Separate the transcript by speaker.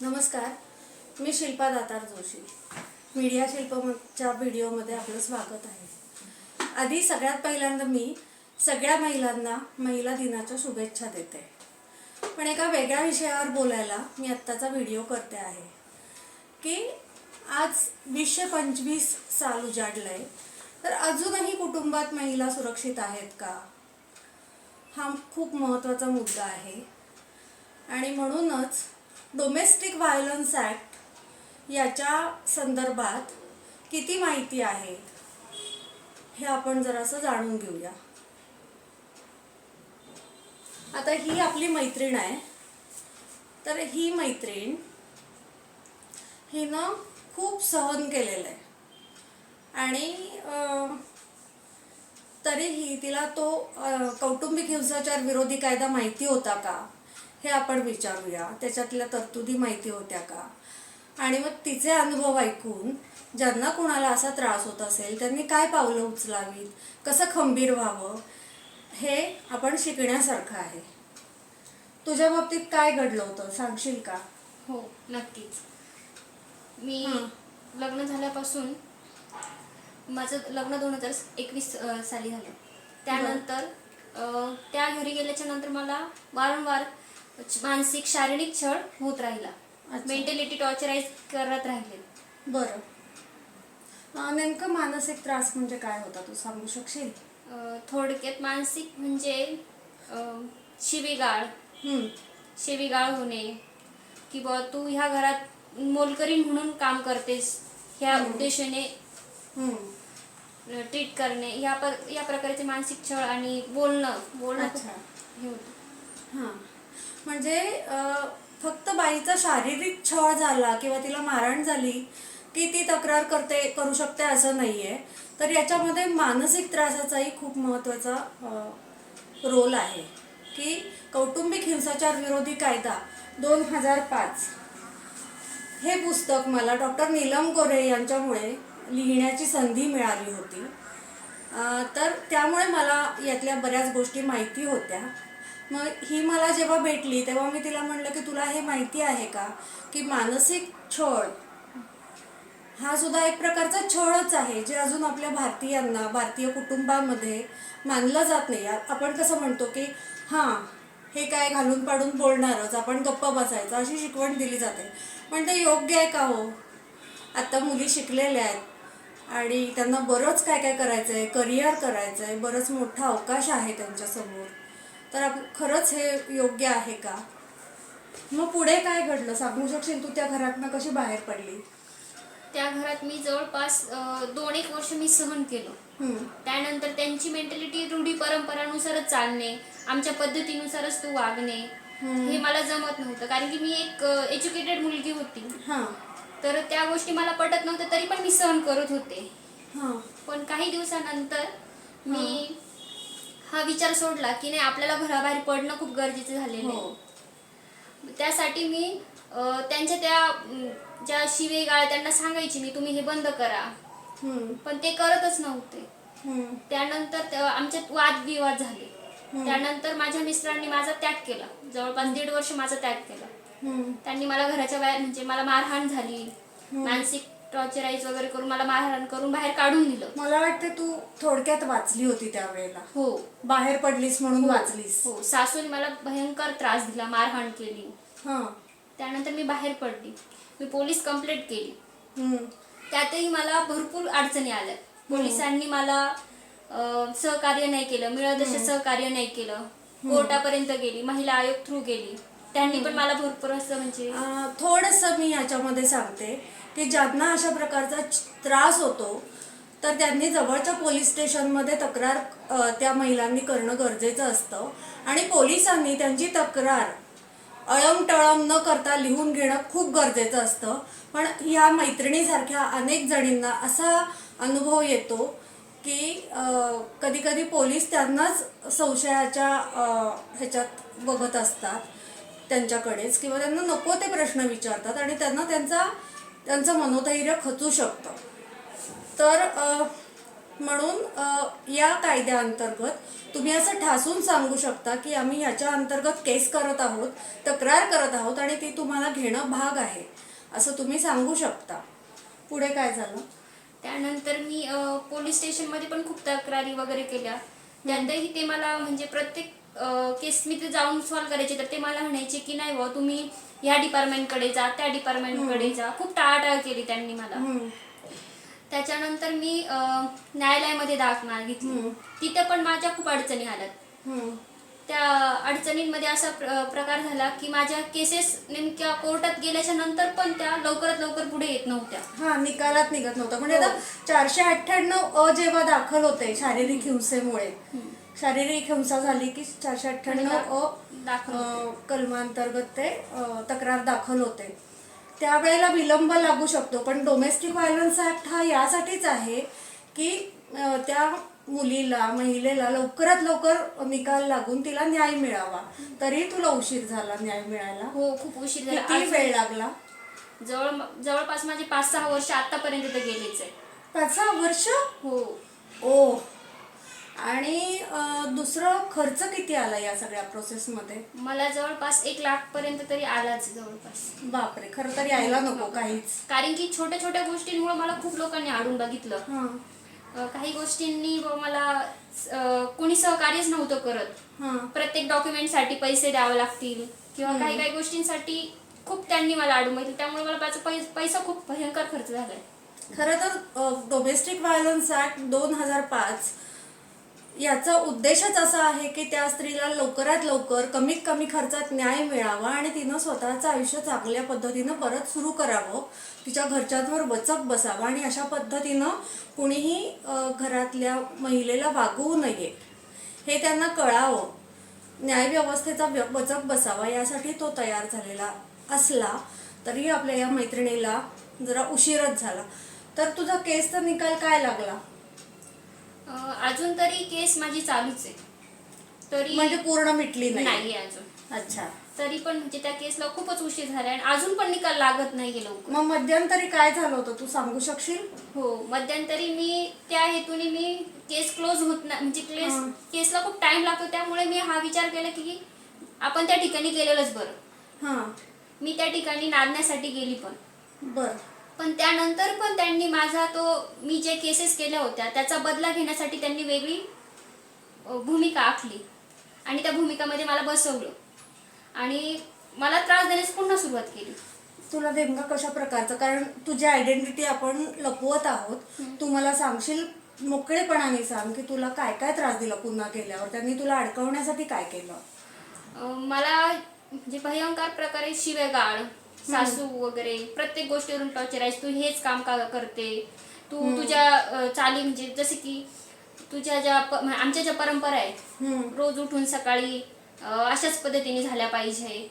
Speaker 1: नमस्कार मी शिल्पा दातार जोशी. मीडिया शिल्पच्या व्हिडिओमध्ये आपलं स्वागत आहे. आधी सगळ्यात पहिल्यांदा मी सगळ्या महिलांना महिला दिनाच्या शुभेच्छा देते. पण एका वेगळ्या विषयावर बोलायला मी आत्ताचा व्हिडिओ करते आहे. की आज वीसशे पंचवीस साल उजाडलं आहे तर अजूनही कुटुंबात महिला सुरक्षित आहेत का? हा खूप महत्त्वाचा मुद्दा आहे. आणि म्हणूनच डोमेस्टिक व्हायलन्स ॲक्ट याच्या संदर्भात किती माहिती आहे हे आपण जरासं जाणून घेऊया. आता ही आपली मैत्रीण आहे. तर ही मैत्रीण हिनं खूप सहन केलेलं आहे. आणि तरीही तिला तो कौटुंबिक हिंसाचार विरोधी कायदा माहिती होता का? हे आपण विचारूया. त्याच्यातल्या तरतुदी माहिती होत्या का? आणि मग तिचे अनुभव ऐकून ज्यांना कुणाला असा त्रास होत असेल त्यांनी काय पावलं उचलावीत? कसं खंबीर व्हावं? हे आपण शिकण्यासारखं आहे. तुझ्या बाबतीत काय घडलं होतं? सांगशील का?
Speaker 2: हो नक्कीच. मी. लग्न झाल्यापासून माझं लग्न दोन हजार एकवीस साली झालं. त्यानंतर त्या घरी गेल्याच्यानंतर मला वारंवार मानसिक शारीरिक छळ होत राहिला. मेंटॅलिटी टॉर्चराईज करत राहिले
Speaker 1: बरं नेमकं मानसिक त्रास म्हणजे काय होता तू सांगू शकशील
Speaker 2: थोडक्यात मानसिक म्हणजे शिवीगाळ शिवीगाळ होणे किंवा तू ह्या घरात मोलकरी म्हणून काम करतेस ह्या. उद्देशाने. ट्रीट करणे या पर या प्रकारचे मानसिक छळ आणि बोलणं बोलणं. हे होतं
Speaker 1: हां म्हणजे फक्त बाईचा शारीरिक छळ झाला किंवा तिला मारहाण झाली की ती तक्रार करते करू शकते असं नाही आहे तर याच्यामध्ये मानसिक त्रासाचाही खूप महत्त्वाचा रोल आहे. की कौटुंबिक हिंसाचार विरोधी कायदा दोन हजार पाच. हे पुस्तक मला डॉक्टर नीलम गोरे यांच्यामुळे लिहिण्याची संधी मिळाली होती. तर त्यामुळे मला यातल्या बऱ्याच गोष्टी माहिती होत्या. मग ही मला जेव्हा भेटली तेव्हा मी तिला म्हणलं की तुला हे माहिती आहे का की मानसिक छळ हा सुद्धा एक प्रकारचा छळच आहे जे अजून आपल्या भारतीयांना भारतीय कुटुंबामध्ये मानलं जात नाही. आपण कसं म्हणतो की हां हे काय घालून पाडून बोलणारच आपण गप्प बसायचं अशी शिकवण दिली जाते. पण ते योग्य आहे का हो? आत्ता मुली शिकलेल्या आहेत आणि त्यांना बरंच काय काय करायचं आहे करिअर करायचं आहे बरंच मोठा अवकाश आहे त्यांच्यासमोर. तर आप खरंच हे योग्य आहे का? मग पुढे काय घडलं? सांगू शकशील तू त्या घरातनं कशी बाहेर पडली?
Speaker 2: त्या घरात मी जवळपास दोन एक वर्ष मी सहन केलं. त्यानंतर त्यांची मेंटॅलिटी रूढी परंपरानुसारच चालणे आमच्या पद्धतीनुसारच तू वागणे. हे मला जमत नव्हतं. कारण की मी एक एज्युकेटेड मुलगी होती. तर त्या गोष्टी मला पटत नव्हत्या तरी पण मी सहन करत होते. पण काही दिवसानंतर मी हा विचार सोडला की नाही आपल्याला घराबाहेर पडणं खूप गरजेचं झालेलं
Speaker 1: हो.
Speaker 2: आहे त्यासाठी मी त्यांच्या त्या ज्या शिवेगाळ त्यांना सांगायची मी तुम्ही हे बंद करा. पण ते करतच नव्हते. त्यानंतर त्या- आमच्यात वादविवाद झाले. त्यानंतर माझ्या मिस्टरांनी माझा त्याग केला. जवळपास दीड वर्ष माझा त्याग केला. त्यांनी मला घराच्या बाहेर म्हणजे मला मारहाण झाली. मानसिक टॉर्चराईज वगैरे करून मला मारहाण करून बाहेर काढून दिलं.
Speaker 1: मला वाटते तू थोडक्यात वाचली होती त्यावेळेला.
Speaker 2: हो.
Speaker 1: बाहेर पडलीस म्हणून वाचलीस.
Speaker 2: हो. सासूने मला भयंकर त्रास दिला मारहाण केली.
Speaker 1: हां.
Speaker 2: त्यानंतर मी बाहेर पडली. मी पोलीस कंप्लेंट केली.
Speaker 1: हम्म.
Speaker 2: त्यातही मला भरपूर अडचणी आल्या. पोलिसांनी मला अं, सहकार्य नाही केलं. मिळत तसे सहकार्य नाही केलं. कोर्टापर्यंत गेली. महिला आयोग थ्रू गेली. त्यांनी पण मला भरपूर असं म्हणजे
Speaker 1: थोडंसं मी याच्यामध्ये सांगते. की ज्यांना अशा प्रकारचा त्रास होतो तर त्यांनी जवळच्या पोलीस स्टेशनमध्ये तक्रार त्या महिलांनी करणं गरजेचं असतं. आणि पोलिसांनी त्यांची तक्रार अळमटळम न करता लिहून घेणं खूप गरजेचं असतं. पण ह्या मैत्रिणीसारख्या अनेक जणींना असा अनुभव येतो की कधी कधी पोलीस त्यांनाच संशयाच्या ह्याच्यात बघत असतात त्यांच्याकडेच किंवा त्यांना नको ते प्रश्न विचारतात आणि त्यांना त्यांचा त्यांचं मनोधैर्य खचू शकतं. तर म्हणून या कायद्याअंतर्गत तुम्ही असं ठासून सांगू शकता की आम्ही ह्याच्या अंतर्गत केस करत आहोत तक्रार करत आहोत आणि ती तुम्हाला घेणं भाग आहे असं तुम्ही सांगू शकता. पुढे काय झालं?
Speaker 2: त्यानंतर मी पोलीस स्टेशनमध्ये पण खूप तक्रारी वगैरे केल्या. त्यातही ते मला म्हणजे प्रत्येक केस मी ते जाऊन सॉल्व्ह करायचे तर ते मला म्हणायचे की नाही बुवा तुम्ही ह्या डिपार्टमेंटकडे जा त्या डिपार्टमेंटकडे जा. खूप टाळाटाळ केली त्यांनी मला. त्याच्यानंतर मी न्यायालयामध्ये दाख मागितली. तिथे पण माझ्या खूप अडचणी आल्यात.
Speaker 1: हम्म.
Speaker 2: त्या अडचणींमध्ये असा प्र- प्रकार झाला की माझ्या केसेस नेमक्या कोर्टात गेल्याच्यानंतर पण त्या लवकरात लवकर पुढे येत नव्हत्या.
Speaker 1: हा निकालात निघत नव्हतं. म्हणजे आता
Speaker 2: हो.
Speaker 1: चारशे अठ्ठ्याण्णव अ जेव्हा दाखल होते शारीरिक हिंसेमुळे शारीरिक हिंसा झाली की चारशे अठ्ठ्याण्णव अ
Speaker 2: दाखल
Speaker 1: कलमांतर्गत ते तक्रार दाखल होते. त्यावेळेला विलंब लागू शकतो पण डोमेस्टिक व्हायलन्स ऍक्ट हा यासाठीच आहे की त्या मुलीला महिलेला लवकरात लवकर निकाल लागून तिला न्याय मिळावा. तरी तुला उशीर झाला न्याय मिळायला?
Speaker 2: हो खूप उशीर झाला.
Speaker 1: किती वेळ लागला?
Speaker 2: जवळ जवळपास माझे पाच सहा वर्ष आतापर्यंत तर गेलेच आहे.
Speaker 1: पाच सहा वर्ष?
Speaker 2: हो.
Speaker 1: ओ आणि दुसरं खर्च किती आला या सगळ्या प्रोसेसमध्ये
Speaker 2: मला जवळपास एक लाख पर्यंत तरी आलाच जवळपास.
Speaker 1: बापरे खरं तर यायला नको काहीच.
Speaker 2: कारण की छोट्या छोट्या गोष्टींमुळे मला खूप लोकांनी आडून बघितलं.
Speaker 1: हां.
Speaker 2: काही गोष्टींनी मला कोणी सहकार्यच नव्हतं करत.
Speaker 1: हां.
Speaker 2: प्रत्येक डॉक्युमेंटसाठी पैसे द्यावे लागतील किंवा काही काही गोष्टींसाठी खूप त्यांनी मला अडून बघितलं. त्यामुळे मला पै- पैसा खूप भयंकर खर्च झालाय.
Speaker 1: खरं तर डोमेस्टिक व्हायलन्स ऍक्ट दोन हजार पाच याचा उद्देशच असा आहे की त्या स्त्रीला लवकरात लवकर कमीत कमी खर्चात न्याय मिळावा आणि तिनं स्वतःचं आयुष्य चांगल्या पद्धतीनं परत सुरू करावं तिच्या घरच्यांवर वचक बसावा आणि अशा पद्धतीनं कुणीही घरातल्या महिलेला वागवू नये. हे त्यांना कळावं. न्यायव्यवस्थेचा व्य- वचक बसावा यासाठी तो तयार झालेला असला तरी आपल्या या मैत्रिणीला जरा उशीरच झाला. तर तुझा केसचा निकाल काय लागला?
Speaker 2: अजून तरी केस माझी चालूच आहे. तरी
Speaker 1: म्हणजे पूर्ण मिटली नाही.
Speaker 2: नाही अजून.
Speaker 1: अच्छा.
Speaker 2: तरी पण म्हणजे त्या केसला खूपच उशीर झाला आणि अजून पण निकाल लागत नाही लवकर.
Speaker 1: मग मध्यंतरी काय झालं होतं? तू सांगू शकशील?
Speaker 2: हो मध्यंतरी मी त्या हेतूने मी केस क्लोज होत नाही म्हणजे केस. केसला खूप टाइम लागतो त्यामुळे मी हा विचार केला की आपण त्या ठिकाणी गेलेलंच बरं.
Speaker 1: हां.
Speaker 2: मी त्या ठिकाणी नांदण्यासाठी गेली पण.
Speaker 1: बर.
Speaker 2: पण त्यानंतर पण त्यांनी माझा तो मी जे केसेस केल्या होत्या त्याचा बदला घेण्यासाठी त्यांनी वेगळी भूमिका आखली. आणि त्या भूमिकामध्ये मला बसवलं. आणि मला त्रास देण्यास पुन्हा सुरुवात केली.
Speaker 1: तुला नेमका कशा प्रकारचं? कारण तुझी आयडेंटिटी आपण लपवत आहोत. तू मला सांगशील मोकळेपणाने सांग की तुला काय काय त्रास दिला पुन्हा केल्यावर? त्यांनी तुला अडकवण्यासाठी काय केलं?
Speaker 2: मला म्हणजे भयंकर प्रकारे शिवेगाळ सासू वगैरे प्रत्येक गोष्टीवरून टॉर्चराईज तू हेच काम का करते? तू तुझ्या चाली म्हणजे जसे की तुझ्या ज्या म्हणजे आमच्या ज्या परंपरा आहेत रोज उठून सकाळी अशाच पद्धतीने झाल्या पाहिजे.